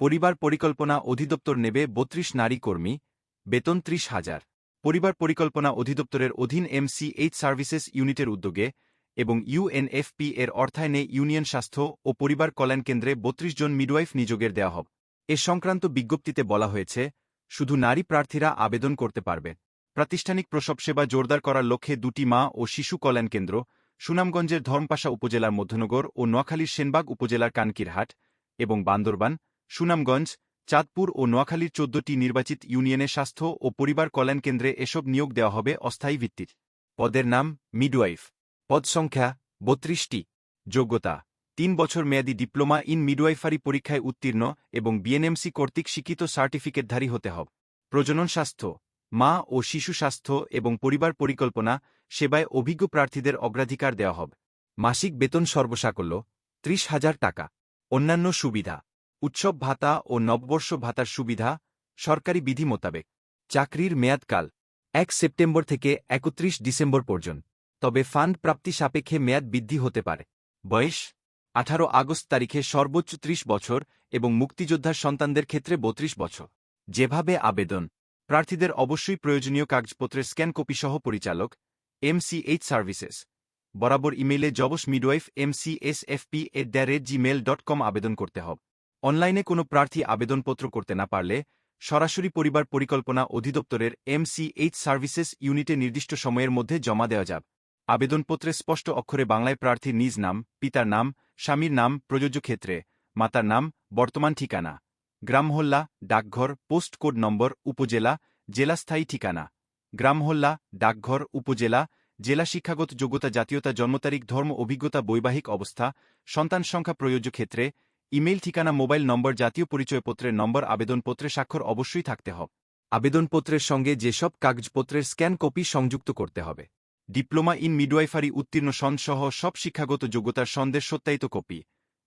পরিবার পরিকল্পনা অধিদপ্তর নেবে বত্রিশ নারী কর্মী, বেতন ত্রিশ হাজার। পরিবার পরিকল্পনা অধিদপ্তরের অধীন এমসিএইচ সার্ভিসেস ইউনিটের উদ্যোগে এবং ইউএনএফপি এর অর্থায়নে ইউনিয়ন স্বাস্থ্য ও পরিবার কল্যাণ কেন্দ্রে বত্রিশ জন মিডওয়াইফ নিযোগের দেওয়া হবে। এ সংক্রান্ত বিজ্ঞপ্তিতে বলা হয়েছে, শুধু নারী প্রার্থীরা আবেদন করতে পারবে। প্রাতিষ্ঠানিক প্রসব সেবা জোরদার করার লক্ষ্যে দুটি মা ও শিশু কল্যাণ কেন্দ্র, সুনামগঞ্জের ধর্মপাশা উপজেলার মধ্যনগর ও নোয়াখালীর সেনবাগ উপজেলার কানকিরহাট এবং বান্দরবান সুনামগঞ্জ, চাঁদপুর ও নোয়াখালীর চোদ্দটি নির্বাচিত ইউনিয়নে স্বাস্থ্য ও পরিবার কল্যাণ কেন্দ্রে এসব নিয়োগ দেওয়া হবে অস্থায়ী ভিত্তির। পদের নাম মিডওয়াইফ। পদ সংখ্যা বত্রিশটি। যোগ্যতা, তিন বছর মেয়াদী ডিপ্লোমা ইন মিডওয়াইফারি পরীক্ষায় উত্তীর্ণ এবং বিএনএমসি কর্তৃক স্বীকৃত সার্টিফিকেটধারী হতে হবে। প্রজনন স্বাস্থ্য, মা ও শিশু স্বাস্থ্য এবং পরিবার পরিকল্পনা, সেবায় অভিজ্ঞ প্রার্থীদের অগ্রাধিকার দেওয়া হবে। মাসিক বেতন সর্বসাকল্য, ত্রিশ হাজার টাকা। অন্যান্য সুবিধা উৎসব ভাতা ও নববর্ষ ভাতার সুবিধা সরকারি বিধি মোতাবেক। চাকরির মেয়াদকাল এক সেপ্টেম্বর থেকে একত্রিশ ডিসেম্বর পর্যন্ত। তবে ফান্ড প্রাপ্তি সাপেক্ষে মেয়াদ বৃদ্ধি হতে পারে। বয়স আঠারো আগস্ট তারিখে সর্বোচ্চ ত্রিশ বছর এবং মুক্তিযোদ্ধার সন্তানদের ক্ষেত্রে বত্রিশ বছর। যেভাবে আবেদন, প্রার্থীদের অবশ্যই প্রয়োজনীয় কাগজপত্রের স্ক্যান কপিসহ পরিচালক এমসিএইচ সার্ভিসেস বরাবর ইমেইলে jobs midwife MCSFP at the rate gmail dot com আবেদন করতে হবে। অনলাইনে কোনো প্রার্থী আবেদনপত্র করতে না পারলে সরাসরি পরিবার পরিকল্পনা অধিদপ্তরের এমসিএইচ সার্ভিসেস ইউনিটে নির্দিষ্ট সময়ের মধ্যে জমা দেওয়া যাবে। আবেদনপত্রে স্পষ্ট অক্ষরে বাংলায় প্রার্থীর নিজ নাম, পিতার নাম, স্বামীর নাম, প্রযোজ্য ক্ষেত্রে, মাতার নাম, বর্তমান ঠিকানা, গ্রামহল্লা, ডাকঘর, পোস্ট কোড নম্বর, উপজেলা, জেলাস্থায়ী ঠিকানা, গ্রামহল্লা, ডাকঘর, উপজেলা, জেলা শিক্ষাগত যোগ্যতা জাতীয়তা জন্মতারিখ ধর্ম, অভিজ্ঞতা, বৈবাহিক অবস্থা, সন্তান সংখ্যা প্রয়োজ্য ক্ষেত্রে ইমেইল ঠিকানা, মোবাইল নম্বর, জাতীয় পরিচয়পত্রের নম্বর আবেদনপত্রে স্বাক্ষর অবশ্যই থাকতে হবে। আবেদনপত্রের সঙ্গে যেসব কাগজপত্রের স্ক্যান কপি সংযুক্ত করতে হবে। ডিপ্লোমা ইন মিডওয়াইফারি উত্তীর্ণ সনসহ সব শিক্ষাগত যোগ্যতার সন্দের সত্যায়িত কপি।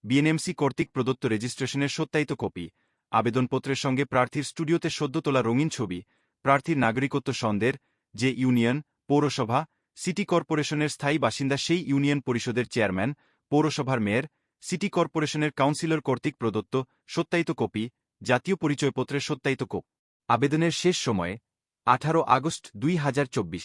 বিএনএমসি কর্তৃক প্রদত্ত রেজিস্ট্রেশনের সত্যায়িত কপি। আবেদনপত্রের সঙ্গে প্রার্থীর স্টুডিওতে সদ্য তোলা রঙিন ছবি। প্রার্থীর নাগরিকত্ব সন্দের যে ইউনিয়ন, পৌরসভা, সিটি কর্পোরেশনের স্থায়ী বাসিন্দা সেই ইউনিয়ন পরিষদের চেয়ারম্যান, পৌরসভার মেয়র সিটি কর্পোরেশনের কাউন্সিলর কর্তৃক প্রদত্ত সত্যায়িত কপি, জাতীয় পরিচয়পত্রের সত্যায়িত কোপ আবেদনের শেষ সময়ে, আঠারো আগস্ট দুই হাজার চব্বিশ।